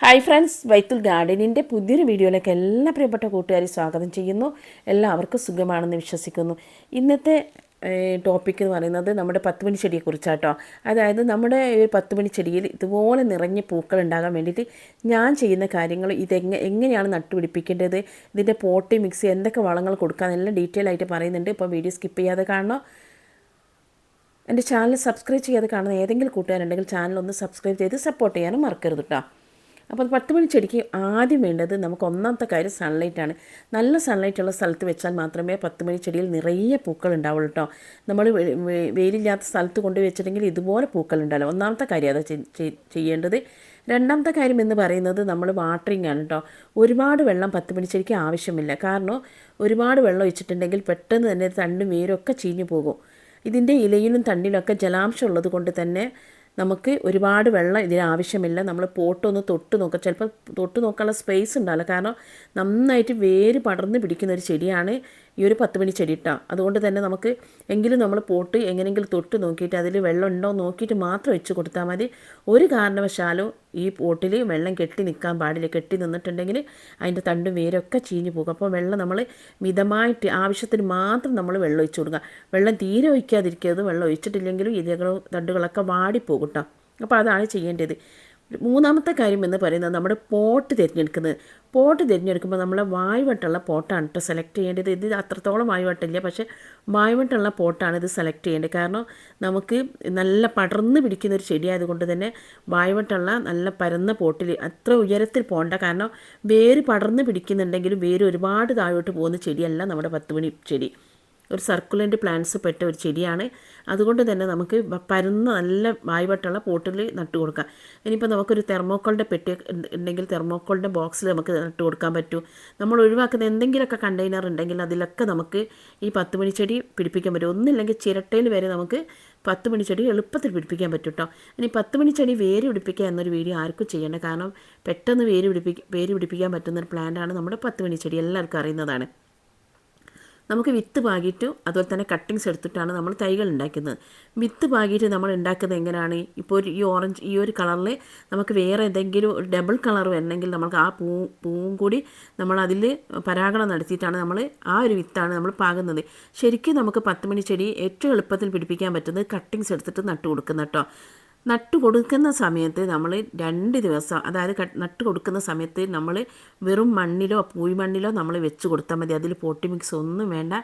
Hi friends വൈത്തുൽ ഗാർഡനിന്റെ പുതിയൊരു വീഡിയോയിലേക്ക് എല്ലാ പ്രിയപ്പെട്ട കൂട്ടുകാരെയും സ്വാഗതം ചെയ്യുന്നു. എല്ലാവർക്കും സുഖമാണെന്ന് വിശ്വസിക്കുന്നു. ഇന്നത്തെ ടോപ്പിക് എന്ന് പറയുന്നത് നമ്മുടെ പത്ത് മണി ചെടിയെക്കുറിച്ചാട്ടോ അതായത് നമ്മുടെ ഈ പത്ത് മണി ചെടിയിൽ ഇതുപോലെ നിറഞ്ഞ പൂക്കൾ ഉണ്ടാകാൻ വേണ്ടിയിട്ട് ഞാൻ ചെയ്യുന്ന കാര്യങ്ങൾ ഇതെങ്ങ എങ്ങനെയാണ് നട്ടുപിടിപ്പിക്കേണ്ടത്? ഇതിന്റെ പോട്ടി മിക്സ് എന്തൊക്കെ വളങ്ങൾ കൊടുക്കാൻ എല്ലാം ഡീറ്റെയിൽ ആയിട്ട് പറയുന്നുണ്ട്. ഇപ്പോൾ വീഡിയോ സ്കിപ്പ് ചെയ്യാതെ കാണണം? എന്റെ ചാനൽ സബ്സ്ക്രൈബ് ചെയ്യാതെ കാണുന്ന ഏതെങ്കിലും കൂട്ടുകാരുണ്ടെങ്കിൽ ചാനൽ ഒന്ന് സബ്സ്ക്രൈബ് ചെയ്ത് സപ്പോർട്ട് ചെയ്യാനും മറക്കരുത് കേട്ടോ അപ്പോൾ പത്ത് മണി ചെടിക്ക് ആദ്യം വേണ്ടത് നമുക്ക് ഒന്നാമത്തെ കാര്യം സൺലൈറ്റാണ് നല്ല സൺലൈറ്റ് ഉള്ള സ്ഥലത്ത് വെച്ചാൽ മാത്രമേ പത്ത് മണി ചെടിയിൽ നിറയെ പൂക്കൾ ഉണ്ടാവുള്ളൂ കേട്ടോ നമ്മൾ വെയിലില്ലാത്ത സ്ഥലത്ത് കൊണ്ട് വെച്ചിട്ടുണ്ടെങ്കിൽ ഇതുപോലെ പൂക്കൾ ഉണ്ടാവില്ല. ഒന്നാമത്തെ കാര്യം അതാ ചെയ്- ചെയ്- ചെയ്യേണ്ടത്. രണ്ടാമത്തെ കാര്യം എന്ന് പറയുന്നത് നമ്മൾ വാട്ടറിംഗ് ആണ് കേട്ടോ ഒരുപാട് വെള്ളം പത്ത് മണി ചെടിക്ക് ആവശ്യമില്ല. കാരണം ഒരുപാട് വെള്ളം ഒഴിച്ചിട്ടുണ്ടെങ്കിൽ പെട്ടെന്ന് തന്നെ തണ്ടും വേരൊക്കെ ചീഞ്ഞു പോകും. ഇതിന്റെ ഇലയിലും തണ്ടിലൊക്കെ ജലാംശം ഉള്ളത് കൊണ്ട് തന്നെ നമുക്ക് ഒരുപാട് വെള്ളം ഇതിന് ആവശ്യമില്ല. നമ്മൾ പോട്ടൊന്ന് തൊട്ട് നോക്കുക. ചിലപ്പോൾ തൊട്ട് നോക്കാനുള്ള സ്പേസ് ഉണ്ടാവില്ല. കാരണം നന്നായിട്ട് വേര് പടർന്ന് പിടിക്കുന്ന ഒരു ചെടിയാണ് ഈ ഒരു പത്ത് മണി ചെടി ഇട്ടാൽ അതുകൊണ്ട് തന്നെ നമുക്ക് എങ്കിലും നമ്മൾ പോട്ട് എങ്ങനെയെങ്കിലും തൊട്ട് നോക്കിയിട്ട് അതിൽ വെള്ളം ഉണ്ടോ നോക്കിയിട്ട് മാത്രം വെച്ച് കൊടുത്താൽ മതി. ഒരു കാരണവശാലും ഈ പോട്ടിൽ വെള്ളം കെട്ടി നിൽക്കാൻ പാടില്ല. കെട്ടി നിന്നിട്ടുണ്ടെങ്കിൽ അതിന്റെ തണ്ടും വേരൊക്കെ ചീഞ്ഞു പോകും. അപ്പോൾ വെള്ളം നമ്മൾ മിതമായിട്ട് ആവശ്യത്തിന് മാത്രം നമ്മൾ വെള്ളം ഒഴിച്ചു കൊടുക്കുക. വെള്ളം തീരെ ഒഴിക്കാതിരിക്കരുത്. വെള്ളം ഒഴിച്ചിട്ടില്ലെങ്കിലും ഇലകളോ തണ്ടുകളൊക്കെ വാടിപ്പോകും കേട്ടോ അപ്പോൾ അതാണ് ചെയ്യേണ്ടത്. മൂന്നാമത്തെ കാര്യം എന്ന് പറയുന്നത് നമ്മുടെ പോട്ട് തിരഞ്ഞെടുക്കുന്നത്. പോട്ട് തിരഞ്ഞെടുക്കുമ്പോൾ നമ്മൾ വായുവട്ടുള്ള പോട്ടാണ് കേട്ടോ സെലക്ട് ചെയ്യേണ്ടത്. ഇത് അത്രത്തോളം വായുവട്ടില്ല പക്ഷേ വായുവട്ടുള്ള പോട്ടാണ് ഇത് സെലക്ട് ചെയ്യേണ്ടത്. കാരണം നമുക്ക് നല്ല പടർന്ന് പിടിക്കുന്ന ഒരു ചെടിയായതുകൊണ്ട് തന്നെ വായുവട്ടുള്ള നല്ല പരന്ന പോട്ടിൽ അത്ര ഉയരത്തിൽ പോകണ്ട കാരണം വേര് പടർന്ന് പിടിക്കുന്നുണ്ടെങ്കിലും വേര് ഒരുപാട് താഴോട്ട് പോകുന്ന ചെടിയല്ല നമ്മുടെ പത്ത് മണി ചെടി. ഒരു സർക്കുലന്റ് പ്ലാന്റ്സ് പെട്ട ഒരു ചെടിയാണ്. അതുകൊണ്ട് തന്നെ നമുക്ക് പരുന്ന് നല്ല വായ്പട്ടുള്ള പോട്ടിൽ നട്ടു കൊടുക്കാം. ഇനിയിപ്പോൾ നമുക്കൊരു തെർമോക്കോളിന്റെ പെട്ടി ഉണ്ടെങ്കിൽ തെർമോക്കോളിന്റെ ബോക്സിൽ നമുക്ക് നട്ടു കൊടുക്കാൻ പറ്റും. നമ്മൾ ഒഴിവാക്കുന്ന എന്തെങ്കിലുമൊക്കെ കണ്ടെയ്നർ ഉണ്ടെങ്കിൽ അതിലൊക്കെ നമുക്ക് ഈ പത്ത് മണി ചെടി പിടിപ്പിക്കാൻ പറ്റും. ഒന്നില്ലെങ്കിൽ ചിരട്ടയിൽ വരെ നമുക്ക് പത്ത് മണി ചെടി എളുപ്പത്തിൽ പിടിപ്പിക്കാൻ പറ്റും കേട്ടോ ഇനി പത്ത് മണി ചെടി വേര് പിടിപ്പിക്കുക എന്നൊരു വീഡിയോ ആർക്കും ചെയ്യേണ്ട. കാരണം പെട്ടെന്ന് വേര് പിടിപ്പിക്കുക വേര് പിടിപ്പിക്കാൻ പറ്റുന്ന ഒരു പ്ലാന്റാണ് നമ്മുടെ പത്ത് മണി ചെടി എല്ലാവർക്കും അറിയുന്നതാണ്. നമുക്ക് വിത്ത് പാകിയിട്ടും അതുപോലെ തന്നെ കട്ടിങ്സ് എടുത്തിട്ടാണ് നമ്മൾ തൈകൾ ഉണ്ടാക്കുന്നത്. വിത്ത് പാകിയിട്ട് നമ്മൾ ഉണ്ടാക്കുന്നത് എങ്ങനെയാണ്? ഇപ്പോൾ ഈ ഓറഞ്ച് ഈ ഒരു കളറിൽ നമുക്ക് വേറെ എന്തെങ്കിലും ഒരു ഡബിൾ കളർ വരണമെങ്കിൽ നമുക്ക് ആ പൂ പൂവും കൂടി നമ്മൾ അതിൽ പരാഗണം നടത്തിയിട്ടാണ് നമ്മൾ ആ ഒരു വിത്താണ് നമ്മൾ പാകുന്നത്. ശരിക്കും നമുക്ക് പത്ത് മണി ചെടി ഏറ്റവും എളുപ്പത്തിൽ പിടിപ്പിക്കാൻ പറ്റുന്നത് കട്ടിങ്സ് എടുത്തിട്ട് നട്ടു കൊടുക്കുന്ന കേട്ടോ. നട്ടു കൊടുക്കുന്ന സമയത്ത് നമ്മൾ രണ്ട് ദിവസം അതായത് നട്ട് കൊടുക്കുന്ന സമയത്ത് നമ്മൾ വെറും മണ്ണിലോ പൂയ്മണ്ണിലോ നമ്മൾ വെച്ച് കൊടുത്താൽ മതി. അതിൽ പോട്ടി മിക്സ് ഒന്നും വേണ്ട.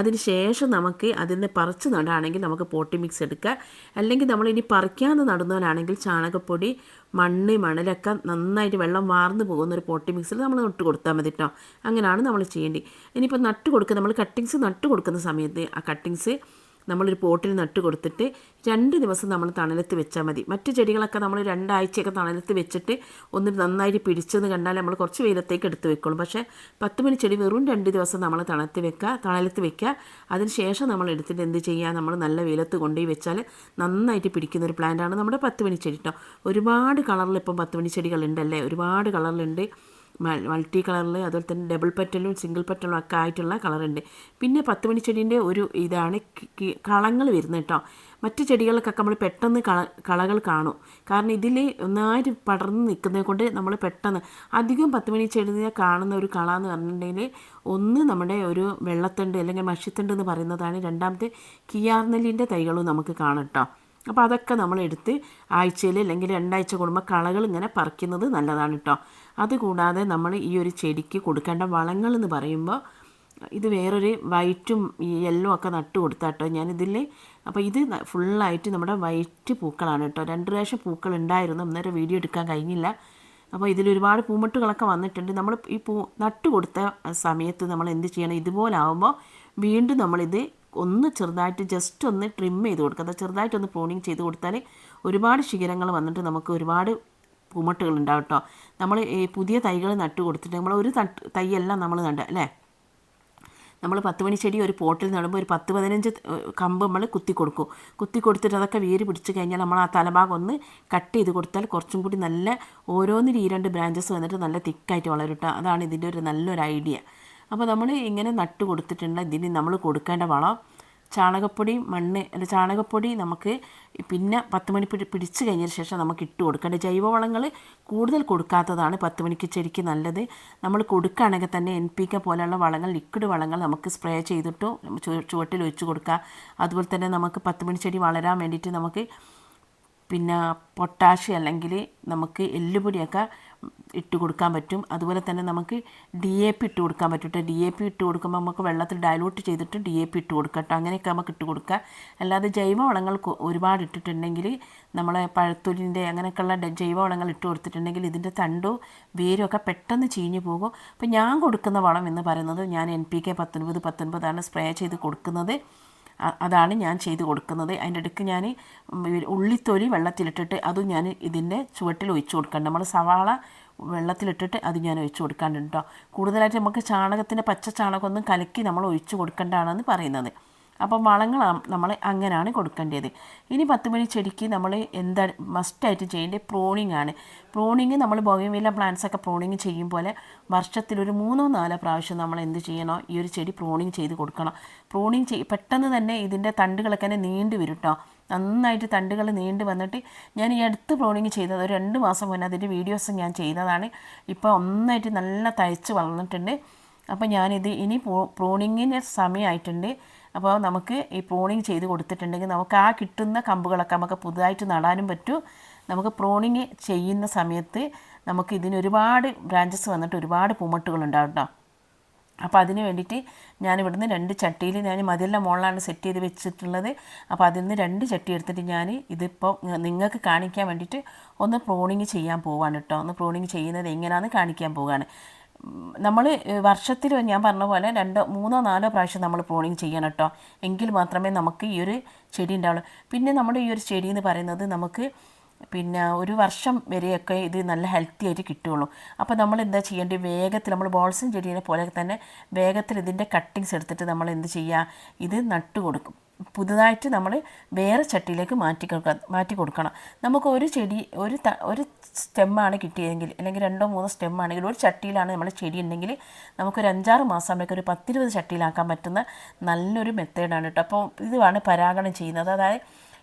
അതിന് ശേഷം നമുക്ക് അതിൽ നിന്ന് പറിച്ച് നടാണെങ്കിൽ നമുക്ക് പോട്ടി മിക്സ് എടുക്കുക അല്ലെങ്കിൽ നമ്മൾ ഇനി പറിക്കാതെ നടുന്നവരാണെങ്കിൽ ചാണകപ്പൊടി മണ്ണ് മണലൊക്കെ നന്നായിട്ട് വെള്ളം വാർന്നു പോകുന്ന ഒരു പോട്ടി മിക്സിൽ നമ്മൾ നട്ട് കൊടുത്താൽ മതി കേട്ടോ അങ്ങനെയാണ് നമ്മൾ ചെയ്യേണ്ടത്. ഇനിയിപ്പോൾ നട്ട് കൊടുക്കുക നമ്മൾ കട്ടിങ്സ് നട്ട് കൊടുക്കുന്ന സമയത്ത് ആ കട്ടിങ്സ് നമ്മളൊരു പോട്ടിൽ നട്ട് കൊടുത്തിട്ട് രണ്ട് ദിവസം നമ്മൾ തണലത്ത് വെച്ചാൽ മതി. മറ്റു ചെടികളൊക്കെ നമ്മൾ രണ്ടാഴ്ചയൊക്കെ തണലത്ത് വെച്ചിട്ട് ഒന്ന് നന്നായിട്ട് പിടിച്ചെന്ന് കണ്ടാൽ നമ്മൾ കുറച്ച് വെയിലത്തേക്ക് എടുത്ത് വെക്കുള്ളൂ. പക്ഷേ പത്ത് മണി ചെടി വെറും രണ്ട് ദിവസം നമ്മൾ തണലത്ത് വെക്കുക തണലത്ത് വെക്കുക അതിന് ശേഷം നമ്മൾ എടുത്തിട്ട് എന്ത് ചെയ്യുക നമ്മൾ നല്ല വെയിലത്ത് കൊണ്ടുപോയി വെച്ചാൽ നന്നായിട്ട് പിടിക്കുന്ന ഒരു പ്ലാന്റാണ് നമ്മുടെ പത്ത് മണി ചെടി കേട്ടോ ഒരുപാട് കളറിൽ ഇപ്പം പത്ത് മണി ചെടികളുണ്ടല്ലേ ഒരുപാട് കളറിലുണ്ട് മൾട്ടി കളറിൽ അതുപോലെ തന്നെ ഡബിൾ പെറ്റലും സിംഗിൾ പെറ്റലും ഒക്കെ ആയിട്ടുള്ള കളറുണ്ട് പിന്നെ പത്ത് മണി ചെടീന്റെ ഒരു ഇതാണ് കളങ്ങൾ വരുന്നത് കേട്ടോ. മറ്റു ചെടികൾക്കൊക്കെ നമ്മൾ പെട്ടെന്ന് കള കളകൾ കാണും. കാരണം ഇതിൽ ഒന്നായിട്ട് പടർന്ന് നിൽക്കുന്നത് കൊണ്ട് നമ്മൾ പെട്ടെന്ന് അധികം പത്ത് മണി ചെടിയെ കാണുന്ന ഒരു കള എന്ന് പറഞ്ഞിട്ടുണ്ടെങ്കിൽ ഒന്ന് നമ്മുടെ ഒരു വെള്ളത്തണ്ട് അല്ലെങ്കിൽ മഷിത്തണ്ട് എന്ന് പറയുന്നതാണ് രണ്ടാമത്തെ കിയാർനെല്ലിന്റെ തൈകളും നമുക്ക് കാണാം കേട്ടോ. അപ്പോൾ അതൊക്കെ നമ്മൾ എടുത്ത് ആഴ്ചയിൽ അല്ലെങ്കിൽ രണ്ടാഴ്ച കൂടുമ്പോൾ കളകൾ ഇങ്ങനെ പറിക്കുന്നത് നല്ലതാണ് കേട്ടോ. അതുകൂടാതെ നമ്മൾ ഈ ഒരു ചെടിക്ക് കൊടുക്കേണ്ട വളങ്ങൾ എന്ന് പറയുമ്പോൾ ഇത് വേറൊരു വൈറ്റും യെല്ലോ ഒക്കെ നട്ട് കൊടുത്താട്ടോ ഞാനിതിൽ. അപ്പോൾ ഇത് ഫുള്ളായിട്ട് നമ്മുടെ വൈറ്റ് പൂക്കളാണ് കേട്ടോ. രണ്ട് പ്രാവശ്യം പൂക്കൾ ഉണ്ടായിരുന്നു അന്നേരം വീഡിയോ എടുക്കാൻ കഴിഞ്ഞില്ല. അപ്പോൾ ഇതിൽ ഒരുപാട് പൂമട്ടുകളൊക്കെ വന്നിട്ടുണ്ട്. നമ്മൾ ഈ പൂ നട്ട് കൊടുത്ത സമയത്ത് നമ്മൾ എന്ത് ചെയ്യണം? ഇതുപോലെ ആകുമ്പോൾ വീണ്ടും നമ്മളിത് ഒന്ന് ചെറുതായിട്ട് ജസ്റ്റ് ഒന്ന് ട്രിം ചെയ്ത് കൊടുക്കുക. ചെറുതായിട്ടൊന്ന് പ്രൂണിങ് ചെയ്ത് കൊടുത്താൽ ഒരുപാട് ശിഖരങ്ങൾ വന്നിട്ട് നമുക്ക് ഒരുപാട് പൂമട്ടുകൾ ഉണ്ടാവും കേട്ടോ നമ്മൾ പുതിയ തൈകൾ നട്ടു കൊടുത്തിട്ട് നമ്മൾ ഒരു തൈയെല്ലാം നമ്മൾ നട അല്ലേ? നമ്മൾ പത്ത് മണി ചെടി ഒരു പോട്ടിൽ നടുമ്പോൾ ഒരു പത്ത് പതിനഞ്ച് കമ്പ് നമ്മൾ കുത്തി കൊടുക്കും. കുത്തി കൊടുത്തിട്ട് അതൊക്കെ വേര് പിടിച്ച് കഴിഞ്ഞാൽ നമ്മൾ ആ തലഭാഗം ഒന്ന് കട്ട് ചെയ്ത് കൊടുത്താൽ കുറച്ചും കൂടി നല്ല ഓരോന്നിൽ ഈ രണ്ട് ബ്രാഞ്ചസ് വന്നിട്ട് നല്ല തിക്കായിട്ട് വളരും അതാണ് ഇതിന്റെ ഒരു നല്ലൊരു ഐഡിയ അപ്പോൾ നമ്മൾ ഇങ്ങനെ നട്ട് കൊടുത്തിട്ടുണ്ട് ഇതിന് നമ്മൾ കൊടുക്കേണ്ട വളം ചാണകപ്പൊടി മണ്ണ് അല്ല ചാണകപ്പൊടി നമുക്ക് പിന്നെ പത്ത് മണി പിടി പിടിച്ച് കഴിഞ്ഞതിന് ശേഷം നമുക്ക് ഇട്ട് കൊടുക്കേണ്ട ജൈവവളങ്ങൾ കൂടുതൽ കൊടുക്കാത്തതാണ് പത്ത് മണിക്ക് ചെടിക്ക് നല്ലത്. നമ്മൾ കൊടുക്കുകയാണെങ്കിൽ തന്നെ എൻ പി കെ പോലെയുള്ള വളങ്ങൾ ലിക്വിഡ് വളങ്ങൾ നമുക്ക് സ്പ്രേ ചെയ്തിട്ടോ ചുവട്ടിൽ ഒഴിച്ച് കൊടുക്കുക അതുപോലെ തന്നെ നമുക്ക് പത്ത് മണി ചെടി വളരാൻ വേണ്ടിയിട്ട് നമുക്ക് പിന്നെ പൊട്ടാഷ് അല്ലെങ്കിൽ നമുക്ക് എല്ലുപൊടിയൊക്കെ ഇട്ട് കൊടുക്കാൻ പറ്റും. അതുപോലെ തന്നെ നമുക്ക് ഡി എ പി ഇട്ട് കൊടുക്കാൻ പറ്റും ഡി എ പി ഇട്ട് കൊടുക്കുമ്പോൾ നമുക്ക് വെള്ളത്തിൽ ഡയലൂട്ട് ചെയ്തിട്ട് ഡി എ പി ഇട്ട് കൊടുക്കാം കേട്ടോ അങ്ങനെയൊക്കെ നമുക്ക് ഇട്ട് കൊടുക്കുക അല്ലാതെ ജൈവവളങ്ങൾ വളങ്ങൾ ഒരുപാട് ഇട്ടിട്ടുണ്ടെങ്കിൽ നമ്മളെ പഴത്തൊലിന്റെ അങ്ങനെയൊക്കെയുള്ള ജൈവ ജൈവവളങ്ങൾ ഇട്ട് കൊടുത്തിട്ടുണ്ടെങ്കിൽ ഇതിന്റെ തണ്ടോ വേരും ഒക്കെ പെട്ടെന്ന് ചീഞ്ഞു പോകും. അപ്പോൾ ഞാൻ കൊടുക്കുന്ന വളം എന്ന് പറയുന്നത് ഞാൻ എൻ പി കെ പത്തൊൻപത് പത്തൊൻപതാണ് സ്പ്രേ ചെയ്ത് കൊടുക്കുന്നത്. അതാണ് ഞാൻ ചെയ്ത് കൊടുക്കുന്നത്. അതിന്റെ ഇടയ്ക്ക് ഞാൻ ഉള്ളിത്തൊലി വെള്ളത്തിലിട്ടിട്ട് അതും ഞാൻ ഇതിന്റെ ചുവട്ടിൽ ഒഴിച്ചു കൊടുക്കണ്ട. നമ്മൾ സവാള വെള്ളത്തിലിട്ടിട്ട് അത് ഞാൻ ഒഴിച്ചു കൊടുക്കാണ്ട് കേട്ടോ കൂടുതലായിട്ട് നമുക്ക് ചാണകത്തിന്റെ പച്ച ചാണകമൊന്നും കലക്കി നമ്മൾ ഒഴിച്ചു കൊടുക്കേണ്ടതാണെന്ന് പറയുന്നത്. അപ്പം വളങ്ങൾ നമ്മൾ അങ്ങനെയാണ് കൊടുക്കേണ്ടത്. ഇനി പത്ത് മണി ചെടിക്ക് നമ്മൾ എന്താ മസ്റ്റായിട്ട് ചെയ്യേണ്ടത് പ്രോണിങ് ആണ്. പ്രോണിങ് നമ്മൾ ബോഗൻവില്ല പ്ലാന്റ്സ് ഒക്കെ പ്രോണിങ് ചെയ്യും പോലെ വർഷത്തിലൊരു മൂന്നോ നാലോ പ്രാവശ്യം നമ്മൾ എന്ത് ചെയ്യണോ? ഈ ഒരു ചെടി പ്രോണിങ് ചെയ്ത് കൊടുക്കണം. പ്രോണിങ് ചെയ് പെട്ടെന്ന് തന്നെ ഇതിന്റെ തണ്ടുകളൊക്കെ തന്നെ നീണ്ടു വരും കേട്ടോ നന്നായിട്ട് തണ്ടുകൾ നീണ്ടു വന്നിട്ട് ഞാൻ ഈ അടുത്ത് പ്രോണിങ് ചെയ്തത് ഒരു രണ്ട് മാസം മുന്നേ അതിന്റെ വീഡിയോസ് ഞാൻ ചെയ്തതാണ്. ഇപ്പോൾ ഒന്നായിട്ട് നല്ല തയ്ച്ച് വളർന്നിട്ടുണ്ട്. അപ്പോൾ ഞാനിത് ഇനി പ്രോ പ്രോണിങ്ങിന്റെ സമയമായിട്ടുണ്ട്. അപ്പോൾ നമുക്ക് ഈ പ്രോണിങ് ചെയ്ത് കൊടുത്തിട്ടുണ്ടെങ്കിൽ നമുക്ക് ആ കിട്ടുന്ന കമ്പുകളൊക്കെ നമുക്ക് പുതുതായിട്ട് നടാനും പറ്റൂ. നമുക്ക് പ്രോണിങ് ചെയ്യുന്ന സമയത്ത് നമുക്ക് ഇതിന് ഒരുപാട് ബ്രാഞ്ചസ് വന്നിട്ട് ഒരുപാട് പൂമട്ടുകൾ ഉണ്ടാവും കേട്ടോ അപ്പോൾ അതിന് വേണ്ടിയിട്ട് ഞാൻ ഇവിടുന്ന് രണ്ട് ചട്ടിയിൽ ഞാൻ മതിലിന്റെ മുകളിലാണ് സെറ്റ് ചെയ്ത് വെച്ചിട്ടുള്ളത്. അപ്പോൾ അതിൽ നിന്ന് രണ്ട് ചട്ടി എടുത്തിട്ട് ഞാൻ ഇതിപ്പോൾ നിങ്ങൾക്ക് കാണിക്കാൻ വേണ്ടിയിട്ട് ഒന്ന് പ്രോണിങ് ചെയ്യാൻ പോവാണ് കേട്ടോ ഒന്ന് പ്രോണിങ് ചെയ്യുന്നത് എങ്ങനെയാണെന്ന് കാണിക്കാൻ പോവുകയാണ് നമ്മൾ വർഷത്തിൽ ഞാൻ പറഞ്ഞ പോലെ രണ്ടോ മൂന്നോ നാലോ പ്രാവശ്യം നമ്മൾ പ്രോണിങ് ചെയ്യണം കേട്ടോ. എങ്കിൽ മാത്രമേ നമുക്ക് ഈ ഒരു ചെടി ഉണ്ടാവുള്ളൂ. പിന്നെ നമ്മുടെ ഈ ഒരു ചെടി എന്ന് പറയുന്നത് നമുക്ക് പിന്നെ ഒരു വർഷം വരെയൊക്കെ ഇത് നല്ല ഹെൽത്തി ആയിട്ട് കിട്ടുകയുള്ളൂ. അപ്പോൾ നമ്മൾ എന്താ ചെയ്യേണ്ടത്? വേഗത്തിൽ നമ്മൾ ബോൾസും ചെടീനെ പോലെ തന്നെ വേഗത്തിൽ ഇതിന്റെ കട്ടിങ്സ് എടുത്തിട്ട് നമ്മൾ എന്ത് ചെയ്യുക? ഇത് നട്ട് കൊടുക്കും. പുതുതായിട്ട് നമ്മൾ വേറെ ചട്ടിയിലേക്ക് മാറ്റി കൊടുക്കുക മാറ്റി കൊടുക്കണം. നമുക്ക് ഒരു ചെടി ഒരു ത ഒരു സ്റ്റെമ്മാണ് കിട്ടിയതെങ്കിൽ അല്ലെങ്കിൽ രണ്ടോ മൂന്നോ സ്റ്റെമ്മാണെങ്കിൽ ഒരു ചട്ടിയിലാണ് നമ്മൾ ചെടി ഉണ്ടെങ്കിൽ നമുക്കൊരു അഞ്ചാറ് മാസം ആകുമ്പോഴേക്കും ഒരു പത്തിരുപത് ചട്ടിയിലാക്കാൻ പറ്റുന്ന നല്ലൊരു മെത്തേഡാണ് കേട്ടോ. അപ്പോൾ ഇതുമാണ് പരാഗണം ചെയ്യുന്നത്. അതായത്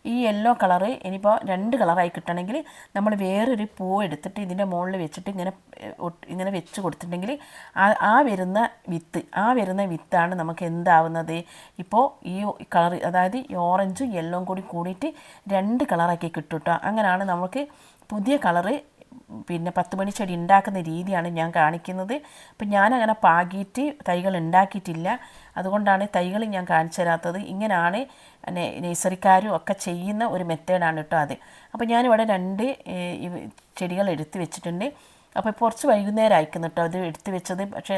ഈ യെല്ലോ കളറ് ഇനിയിപ്പോൾ രണ്ട് കളറായി കിട്ടണമെങ്കിൽ നമ്മൾ വേറൊരു പൂ എടുത്തിട്ട് ഇതിന്റെ മുകളിൽ വെച്ചിട്ട് ഇങ്ങനെ ഇങ്ങനെ വെച്ച് കൊടുത്തിട്ടുണ്ടെങ്കിൽ ആ വരുന്ന വിത്ത് ആ വരുന്ന വിത്താണ് നമുക്ക് എന്താവുന്നത്? ഇപ്പോൾ ഈ കളർ അതായത് ഈ ഓറഞ്ചും യെല്ലോയും കൂടി കൂടിയിട്ട് രണ്ട് കളറാക്കി കിട്ടും കേട്ടോ അങ്ങനെയാണ് നമുക്ക് പുതിയ കളറ് പിന്നെ പത്ത് മണി ചെടി ഉണ്ടാക്കുന്ന രീതിയാണ് ഞാൻ കാണിക്കുന്നത്. അപ്പം ഞാനങ്ങനെ പാകിയിട്ട് തൈകൾ ഉണ്ടാക്കിയിട്ടില്ല. അതുകൊണ്ടാണ് തൈകൾ ഞാൻ കാണിച്ചു തരാത്തത്. ഇങ്ങനെയാണ് നേഴ്സറിക്കാരും ഒക്കെ ചെയ്യുന്ന ഒരു മെത്തേഡാണ് കേട്ടോ അത്. അപ്പോൾ ഞാനിവിടെ രണ്ട് ചെടികൾ എടുത്തു വെച്ചിട്ടുണ്ട്. അപ്പോൾ കുറച്ച് വൈകുന്നേരം ആയിക്കുന്നു കേട്ടോ അത് എടുത്ത് വെച്ചത്. പക്ഷേ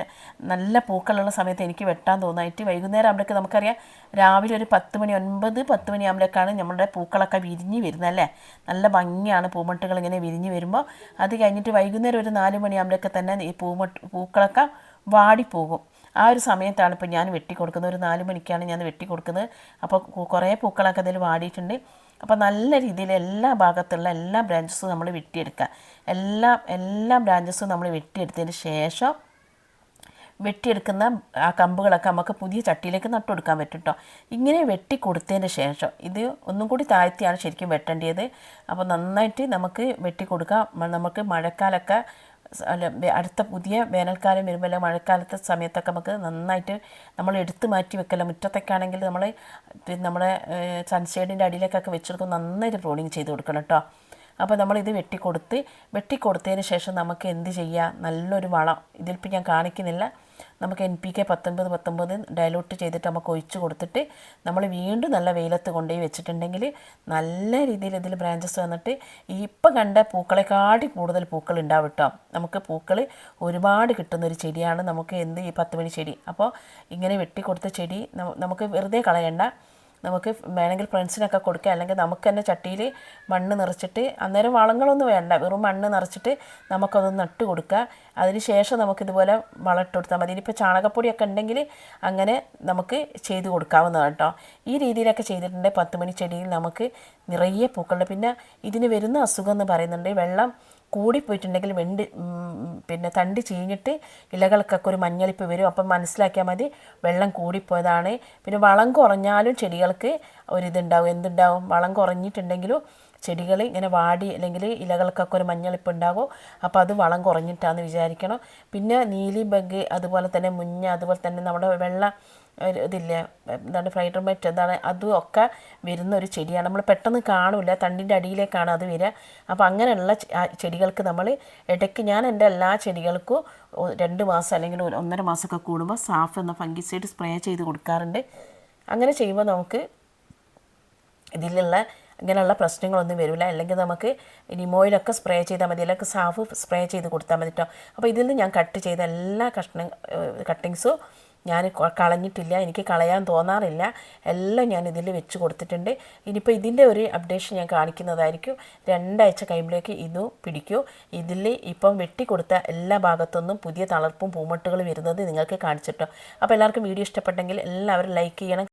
നല്ല പൂക്കളുള്ള സമയത്ത് എനിക്ക് വെട്ടാൻ തോന്നായിട്ട് വൈകുന്നേരം ആകുമ്പോഴേക്ക് നമുക്കറിയാം രാവിലെ ഒരു പത്ത് മണി ഒൻപത് പത്ത് മണി ആകുമ്പോഴേക്കാണ് നമ്മുടെ പൂക്കളൊക്കെ വിരിഞ്ഞ് വരുന്നത് അല്ലേ? നല്ല ഭംഗിയാണ് പൂമട്ടുകൾ ഇങ്ങനെ വിരിഞ്ഞ് വരുമ്പോൾ. അത് കഴിഞ്ഞിട്ട് വൈകുന്നേരം ഒരു നാല് മണി ആകുമ്പോഴേക്ക് തന്നെ ഈ പൂമട്ട് പൂക്കളൊക്കെ വാടിപ്പോകും. ആ ഒരു സമയത്താണ് ഇപ്പോൾ ഞാൻ വെട്ടി കൊടുക്കുന്നത്. ഒരു നാല് മണിക്കാണ് ഞാൻ വെട്ടി കൊടുക്കുന്നത്. അപ്പോൾ കുറേ പൂക്കളൊക്കെ അതിൽ വാടിയിട്ടുണ്ട്. അപ്പോൾ നല്ല രീതിയിൽ എല്ലാ ഭാഗത്തുള്ള എല്ലാ ബ്രാഞ്ചസും നമ്മൾ വെട്ടിയെടുക്കുക. എല്ലാ എല്ലാ ബ്രാഞ്ചസും നമ്മൾ വെട്ടിയെടുത്തതിന് ശേഷം വെട്ടിയെടുക്കുന്ന ആ കമ്പുകളൊക്കെ നമുക്ക് പുതിയ ചട്ടിയിലേക്ക് നട്ടുകൊടുക്കാൻ പറ്റും കേട്ടോ ഇങ്ങനെ വെട്ടി കൊടുത്തതിന് ശേഷം ഇത് ഒന്നും കൂടി താഴ്ത്തിയാണ് ശരിക്കും വെട്ടേണ്ടത്. അപ്പോൾ നന്നായിട്ട് നമുക്ക് വെട്ടി കൊടുക്കാം നമുക്ക് മഴക്കാലമൊക്കെ അടുത്ത പുതിയ വേനൽക്കാലം വരുമ്പോൾ അല്ലെങ്കിൽ മഴക്കാലത്തെ സമയത്തൊക്കെ നമുക്ക് നന്നായിട്ട് നമ്മൾ എടുത്ത് മാറ്റി വെക്കല മുറ്റത്തൊക്കെ ആണെങ്കിൽ നമ്മൾ നമ്മുടെ സൺഷെയ്ഡിന്റെ അടിയിലേക്കൊക്കെ വെച്ചെടുക്കും നന്നായിട്ട് പ്രോണിങ് ചെയ്ത് കൊടുക്കണം കേട്ടോ അപ്പോൾ നമ്മളിത് വെട്ടിക്കൊടുത്ത് വെട്ടിക്കൊടുത്തതിന് ശേഷം നമുക്ക് എന്ത് ചെയ്യാം? നല്ലൊരു വളം. ഇതിലിപ്പോൾ ഞാൻ കാണിക്കുന്നില്ല. നമുക്ക് എൻ പി കെ പത്തൊൻപത് പത്തൊമ്പത് ഡയലൂട്ട് ചെയ്തിട്ട് നമുക്ക് ഒഴിച്ചു കൊടുത്തിട്ട് നമ്മൾ വീണ്ടും നല്ല വെയിലത്ത് കൊണ്ടുപോയി വെച്ചിട്ടുണ്ടെങ്കിൽ നല്ല രീതിയിൽ ഇതിൽ ബ്രാഞ്ചസ് വന്നിട്ട് ഈ ഇപ്പം കണ്ട പൂക്കളെക്കാട്ടി കൂടുതൽ പൂക്കൾ ഉണ്ടാവും കേട്ടോ. നമുക്ക് പൂക്കൾ ഒരുപാട് കിട്ടുന്ന ഒരു ചെടിയാണ്. നമുക്ക് എന്ത് ഈ പത്ത് മണി ചെടി. അപ്പോൾ ഇങ്ങനെ വെട്ടിക്കൊടുത്ത ചെടി നമു- നമുക്ക് വെറുതെ കളയണ്ട. നമുക്ക് വേണമെങ്കിൽ ഫ്രണ്ട്സിനൊക്കെ കൊടുക്കുക അല്ലെങ്കിൽ നമുക്ക് തന്നെ ചട്ടിയിൽ മണ്ണ് നിറച്ചിട്ട് അന്നേരം വളങ്ങളൊന്നും വേണ്ട. വെറും മണ്ണ് നിറച്ചിട്ട് നമുക്കതൊന്ന് നട്ട് കൊടുക്കുക. അതിന് ശേഷം നമുക്കിതുപോലെ വളം ഇട്ട് കൊടുത്താൽ മതി. ഇനിയിപ്പോൾ ചാണകപ്പൊടിയൊക്കെ ഉണ്ടെങ്കിൽ അങ്ങനെ നമുക്ക് ചെയ്ത് കൊടുക്കാവുന്നതാണ് കേട്ടോ. ഈ രീതിയിലൊക്കെ ചെയ്തിട്ടുണ്ടെങ്കിൽ പത്ത് മണി ചെടിയിൽ നമുക്ക് നിറയെ പൂക്കളുണ്ട്. പിന്നെ ഇതിന് വരുന്ന അസുഖം എന്ന് പറയുന്നുണ്ട്. വെള്ളം കൂടിപ്പോയിട്ടുണ്ടെങ്കിൽ വെണ്ട് പിന്നെ തണ്ട് ചീഞ്ഞിട്ട് ഇലകൾക്കൊക്കെ ഒരു മഞ്ഞളിപ്പ് വരും. അപ്പം മനസ്സിലാക്കിയാൽ മതി വെള്ളം കൂടിപ്പോയതാണ്. പിന്നെ വളം കുറഞ്ഞാലും ചെടികൾക്ക് ഒരിതുണ്ടാവും. എന്തുണ്ടാവും? വളം കുറഞ്ഞിട്ടുണ്ടെങ്കിലും ചെടികൾ ഇങ്ങനെ വാടി അല്ലെങ്കിൽ ഇലകൾക്കൊക്കെ ഒരു മഞ്ഞളിപ്പ് ഉണ്ടാകും. അപ്പോൾ അത് വളം കുറഞ്ഞിട്ടാണെന്ന് വിചാരിക്കണം. പിന്നെ നീലി ബഗ് അതുപോലെ തന്നെ മുഞ്ഞ അതുപോലെ തന്നെ നമ്മുടെ വെള്ള ഒരു ഇതില്ല? എന്താണ് ഫ്രൈഡർ മെറ്റ് എന്താണ്? അതും ഒക്കെ വരുന്ന ഒരു ചെടിയാണ്. നമ്മൾ പെട്ടെന്ന് കാണില്ല തണ്ടിന്റെ അടിയിലേക്കാണ് അത് വരിക. അപ്പോൾ അങ്ങനെയുള്ള ചെടികൾക്ക് നമ്മൾ ഇടയ്ക്ക് ഞാൻ എന്റെ എല്ലാ ചെടികൾക്കും രണ്ട് മാസം അല്ലെങ്കിൽ ഒന്നര മാസമൊക്കെ കൂടുമ്പോൾ സാഫ് എന്ന ഫംഗിസൈഡ് സ്പ്രേ ചെയ്ത് കൊടുക്കാറുണ്ട്. അങ്ങനെ ചെയ്യുമ്പോൾ നമുക്ക് ഇതിലുള്ള ഇങ്ങനെയുള്ള പ്രശ്നങ്ങളൊന്നും വരില്ല. അല്ലെങ്കിൽ നമുക്ക് നിമോയിലൊക്കെ സ്പ്രേ ചെയ്താൽ മതി. അല്ലെങ്കിൽ സാഫ് സ്പ്രേ ചെയ്ത് കൊടുത്താൽ മതി കേട്ടോ അപ്പോൾ ഇതിൽ നിന്ന് ഞാൻ കട്ട് ചെയ്ത എല്ലാ കഷ്ണ കട്ടിങ്സും ഞാൻ കളഞ്ഞിട്ടില്ല എനിക്ക് കളയാൻ തോന്നാറില്ല. എല്ലാം ഞാൻ ഇതിൽ വെച്ച് കൊടുത്തിട്ടുണ്ട്. ഇനിയിപ്പോൾ ഇതിന്റെ ഒരു അപ്ഡേഷൻ ഞാൻ കാണിക്കുന്നതായിരിക്കും. രണ്ടാഴ്ച കഴിയുമ്പോഴേക്ക് ഇതും പിടിക്കൂ. ഇതിൽ ഇപ്പം വെട്ടിക്കൊടുത്ത എല്ലാ ഭാഗത്തുനിന്നും പുതിയ തളർപ്പും പൂമട്ടുകൾ വരുന്നത് നിങ്ങൾക്ക് കാണിച്ചിട്ടോ. അപ്പോൾ എല്ലാവർക്കും വീഡിയോ ഇഷ്ടപ്പെട്ടെങ്കിൽ എല്ലാവരും ലൈക്ക് ചെയ്യണം